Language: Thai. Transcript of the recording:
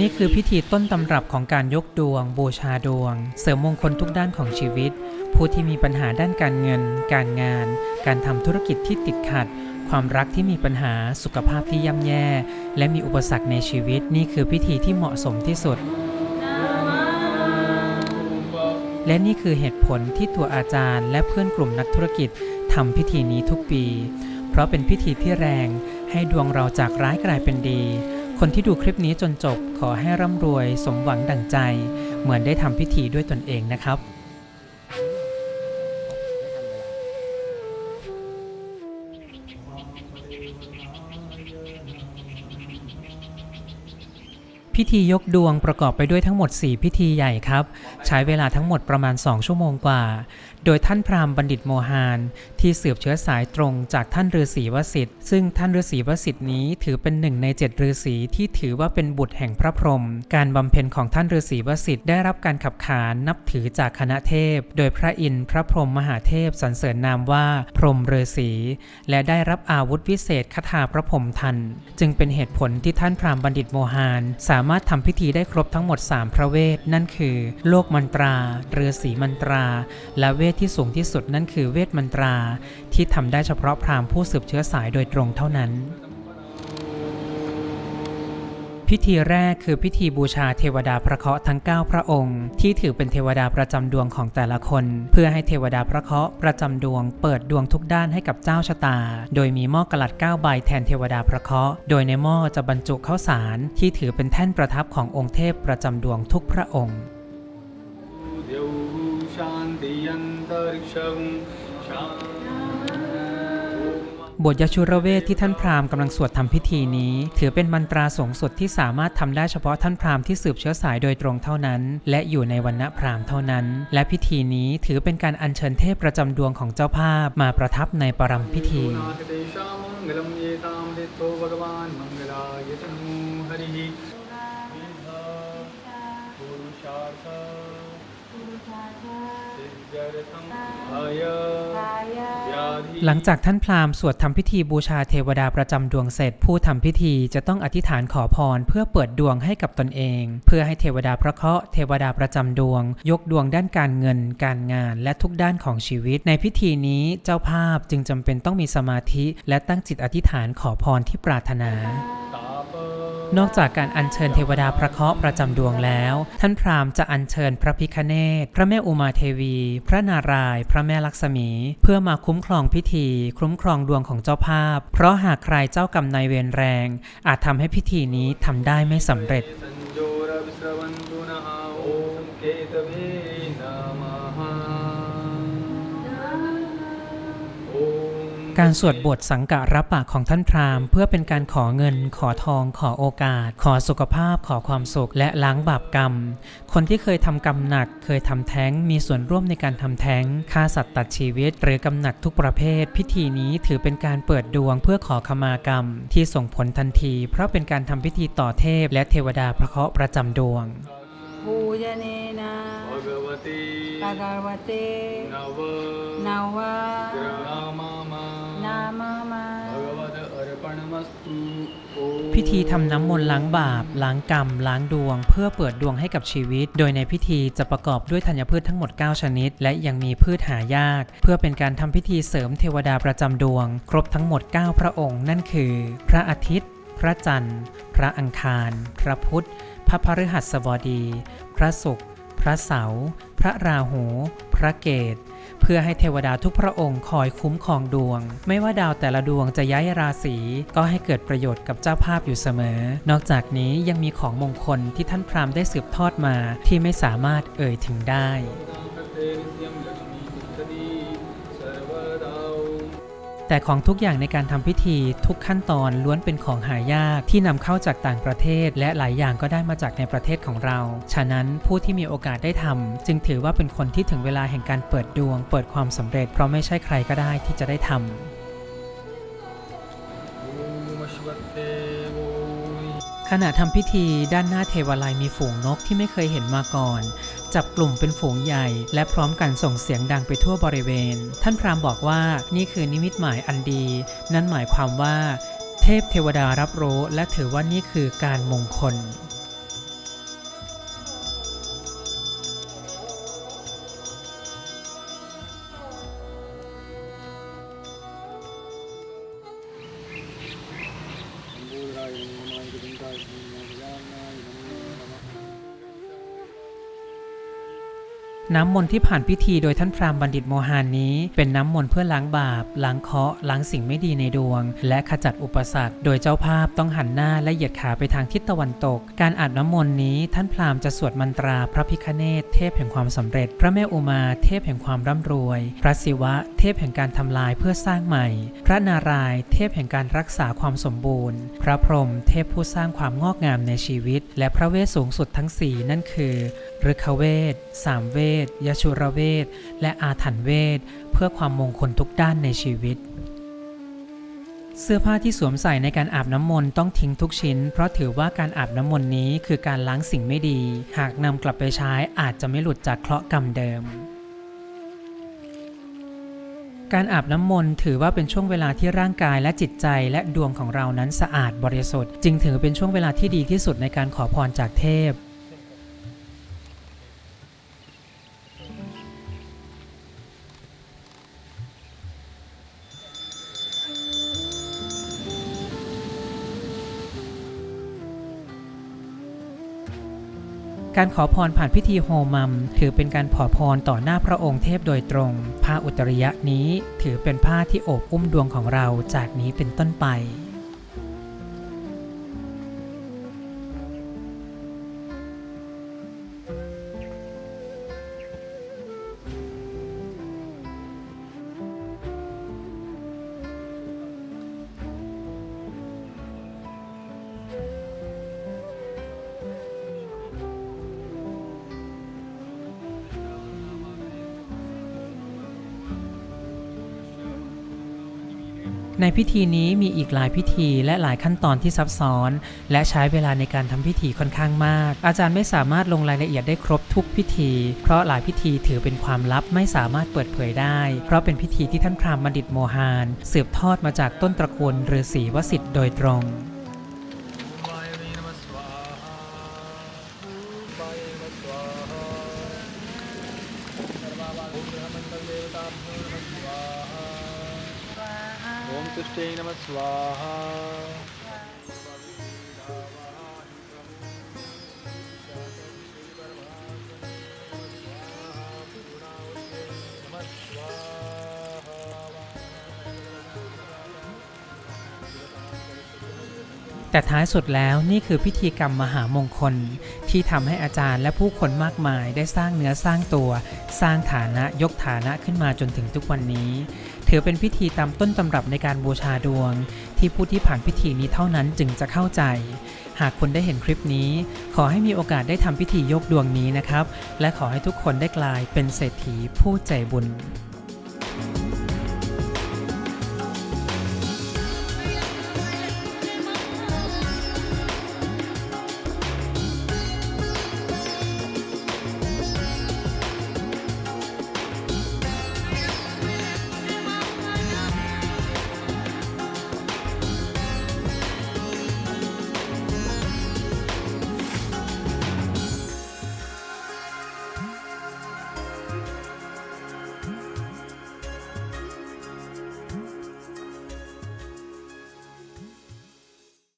นี่คือพิธีต้นตำรับของการยกดวง บูชาดวง เสริมมงคลทุกด้านของชีวิต ผู้ที่มีปัญหาด้านการเงิน การงาน การทำธุรกิจที่ติดขัด ความรักที่มีปัญหาสุขภาพที่ย่ำแย่ และมีอุปสรรคในชีวิต นี่คือพิธีที่เหมาะสมที่สุด และนี่คือเหตุผลที่ตัวอาจารย์ และเพื่อนกลุ่มนักธุรกิจทำพิธีนี้ทุกปี เพราะเป็นพิธีที่แรงให้ดวงเราจากร้ายกลายเป็นดี คนที่ดูคลิปนี้จนจบขอให้ร่ำรวยสมหวังดั่งใจ เหมือนได้ทำพิธีด้วยตนเองนะครับ พิธียกดวงประกอบไปด้วยทั้งหมด 4 พิธีใหญ่ครับ ใช้เวลาทั้งหมดประมาณ 2 ชั่วโมงกว่า โดยท่านพราหมณ์บัณฑิตโมฮานที่สืบเชื้อสายตรงจากท่านฤาษีวสิทธิ์ซึ่งท่านฤาษีวสิทธิ์นี้ถือเป็นหนึ่งในเจ็ดฤาษีที่ถือว่าเป็นบุตรแห่งพระพรหมการบำเพ็ญของท่านฤาษีวสิทธิ์ได้รับการขับขานนับถือจากคณะเทพ โดยพระอินทร์พระพรหมมหาเทพสรรเสริญนามว่าพรหมฤาษีและได้รับอาวุธวิเศษคาถาพระพรหมทัน จึงเป็นเหตุผลที่ท่านพราหมณ์บัณฑิตโมฮานสามารถารถทำพิธีได้ครบทั้งหมด 3 พระเวท นั่นคือ โลกมันตราเรือสีมันตรา และเวทที่สูงที่สุดนั่นคือเวทมันตรา ที่ทำได้เฉพาะพราหมณ์ผู้สืบเชื้อสายโดยตรงเท่านั้น พิธีแรกคือพิธีบูชาเทวดาพระเคราะห์ทั้ง 9 พระองค์ ที่ถือเป็นเทวดาประจำดวงของแต่ละคน เพื่อให้เทวดาพระเคราะห์ประจำดวง เปิดดวงทุกด้านให้กับเจ้าชะตา โดยมีหม้อกลัด 9 ใบแทนเทวดาพระเคราะห์โดยในหม้อจะบรรจุข้าวสาร ที่ถือเป็นแท่นประทับขององค์เทพประจำดวงทุกพระองค์ द्यौः शान्ति अन्तरिक्षं शान्ति บทยชุระเวทที่ท่านพราหมณ์กำลังสวดทำพิธีนี้ ถือเป็นมันตราสงสุดที่สามารถทำได้เฉพาะท่านพราหมณ์ที่สืบเชื้อสายโดยตรงเท่านั้น และอยู่ในวันณะพราหมณ์เท่านั้น และพิธีนี้ถือเป็นการอัญเชิญเทพประจำดวงของเจ้าภาพมาประทับในปรมพิธีอายา หลังจากท่านพราหมณ์สวดทำพิธีบูชาเทวดาประจำดวงเสร็จ ผู้ทำพิธีจะต้องอธิษฐานขอพรเพื่อเปิดดวงให้กับตนเอง เพื่อให้เทวดาพระเคราะห์เทวดาประจำดวง ยกดวงด้านการเงิน การงาน และทุกด้านของชีวิต ในพิธีนี้เจ้าภาพจึงจำเป็นต้องมีสมาธิ และตั้งจิตอธิษฐานขอพรที่ปรารถนา นอกจากการอัญเชิญเทวดาพระเคราะห์ประจำดวงแล้ว ท่านพราหมณ์จะอัญเชิญพระพิคเนศพระแม่อุมาเทวี พระนารายณ์พระแม่ลักษมี เพื่อมาคุ้มครองพิธี คุ้มครองดวงของเจ้าภาพ เพราะหากใครเจ้ากรรมนายเวรแรง อาจทำให้พิธีนี้ทำได้ไม่สำเร็จ การสวดบทสังกะรับปากของท่านพราหมณ์เพื่อเป็นการขอเงิน ขอทอง ขอโอกาส ขอสุขภาพ ขอความสุข และล้างบาปกรรม คนที่เคยทำกรรมหนัก เคยทำแท้ง มีส่วนร่วมในการทำแท้งฆ่าสัตว์ตัดชีวิต หรือกรรมหนักทุกประเภท พิธีนี้ถือเป็นการเปิดดวงเพื่อขอขมากรรม ที่ส่งผลทันที เพราะเป็นการทำพิธีต่อเทพ และเทวดาพระเคราะห์ประจำดวงภูยเนนะภะกะวะเตภะกะวะเตนวะนาวะ พิธีทำน้ำมนต์ล้างบาป ล้างกรรม ล้างดวง เพื่อเปิดดวงให้กับชีวิต โดยในพิธีจะประกอบด้วยธัญพืชทั้งหมด 9 ชนิด และยังมีพืชหายาก เพื่อเป็นการทำพิธีเสริมเทวดาประจำดวง ครบทั้งหมด 9 พระองค์ นั่นคือ พระอาทิตย์ พระจันทร์ พระอังคาร พระพุธ พระพฤหัสบดี พระศุกร์ พระเสาร์ พระราหู พระเกต เพื่อให้เทวดาทุกพระองค์คอยคุ้มครองดวง ไม่ว่าดาวแต่ละดวงจะย้ายราศีก็ให้เกิดประโยชน์กับเจ้าภาพอยู่เสมอ นอกจากนี้ยังมีของมงคลที่ท่านพราหมณ์ได้สืบทอดมาที่ไม่สามารถเอ่ยถึงได้ แต่ของทุกอย่างในการทำพิธีทุกขั้นตอนล้วนเป็นของหายากที่นำเข้าจากต่างประเทศ และหลายอย่างก็ได้มาจากในประเทศของเรา ฉะนั้นผู้ที่มีโอกาสได้ทำจึงถือว่าเป็นคนที่ถึงเวลาแห่งการเปิดดวง เปิดความสำเร็จ เพราะไม่ใช่ใครก็ได้ที่จะได้ทำขณะทำพิธีด้านหน้าเทวาลัยมีฝูงนกที่ไม่เคยเห็นมาก่อน จับกลุ่มเป็นฝูงใหญ่ และพร้อมกันส่งเสียงดังไปทั่วบริเวณ ท่านพราหมณ์บอกว่านี่คือนิมิตหมายอันดี นั่นหมายความว่า เทพเทวดารับรู้และถือว่านี่คือการมงคล น้ำมนต์ที่ผ่านพิธีโดยท่านพราหมณ์บัณฑิตโมหานนี้ เป็นน้ำมนต์เพื่อล้างบาป ล้างเคราะห์ ล้างสิ่งไม่ดีในดวง และขจัดอุปสรรค โดยเจ้าภาพต้องหันหน้าและเหยียดขาไปทางทิศตะวันตก การอาบน้ำมนต์นี้ท่านพราหมณ์จะสวดมนตราพระพิคเนศเทพแห่งความสำเร็จ พระแม่อุมาเทพแห่งความร่ำรวย พระศิวะเทพแห่งการทำลายเพื่อสร้างใหม่ พระนารายณ์เทพแห่งการรักษาความสมบูรณ์ พระพรหมเทพผู้สร้างความงอกงามในชีวิต และพระเวสสูงสุดทั้งสี่นั่นคือฤกขเวทสามเวทยชุรเวท และอาถรรพ์เวท เพื่อความมงคลทุกด้านในชีวิต เสื้อผ้าที่สวมใส่ในการอาบน้ำมนต์ต้องทิ้งทุกชิ้น เพราะถือว่าการอาบน้ำมนต์นี้คือการล้างสิ่งไม่ดี หากนำกลับไปใช้อาจจะไม่หลุดจากเคราะห์กรรมเดิมการอาบน้ำมนต์ถือว่าเป็นช่วงเวลาที่ร่างกายและจิตใจและดวงของเรานั้นสะอาดบริสุทธิ์ จึงถือเป็นช่วงเวลาที่ดีที่สุดในการขอพรจากเทพ การขอพรผ่านพิธีโฮมัม ถือเป็นการขอพรต่อหน้าพระองค์เทพโดยตรง ผ้าอุตริยะนี้ถือเป็นผ้าที่โอบอุ้มดวงของเราจากนี้เป็นต้นไป ในพิธีนี้มีอีกหลายพิธีและหลายขั้นตอนที่ซับซ้อน และใช้เวลาในการทำพิธีค่อนข้างมาก อาจารย์ไม่สามารถลงรายละเอียดได้ครบทุกพิธี เพราะหลายพิธีถือเป็นความลับไม่สามารถเปิดเผยได้ เพราะเป็นพิธีที่ท่านพราหมณ์บัณฑิตโมหานสืบทอดมาจากต้นตระกูลฤาษีวสิทธิ์โดยตรง ॐ तुष्टै नमः स्वाहा नमः स्वाहा แต่ท้ายสุดแล้วนี่คือพิธีกรรมมหามงคล ที่ทำให้อาจารย์และผู้คนมากมายได้สร้างเนื้อสร้างตัว สร้างฐานะยกฐานะขึ้นมาจนถึงทุกวันนี้ ถือเป็นพิธีตามต้นตำรับในการบูชาดวง ที่ผู้ที่ผ่านพิธีนี้เท่านั้นจึงจะเข้าใจ หากคุณได้เห็นคลิปนี้ ขอให้มีโอกาสได้ทำพิธียกดวงนี้นะครับ และขอให้ทุกคนได้กลายเป็นเศรษฐีผู้ใจบุญ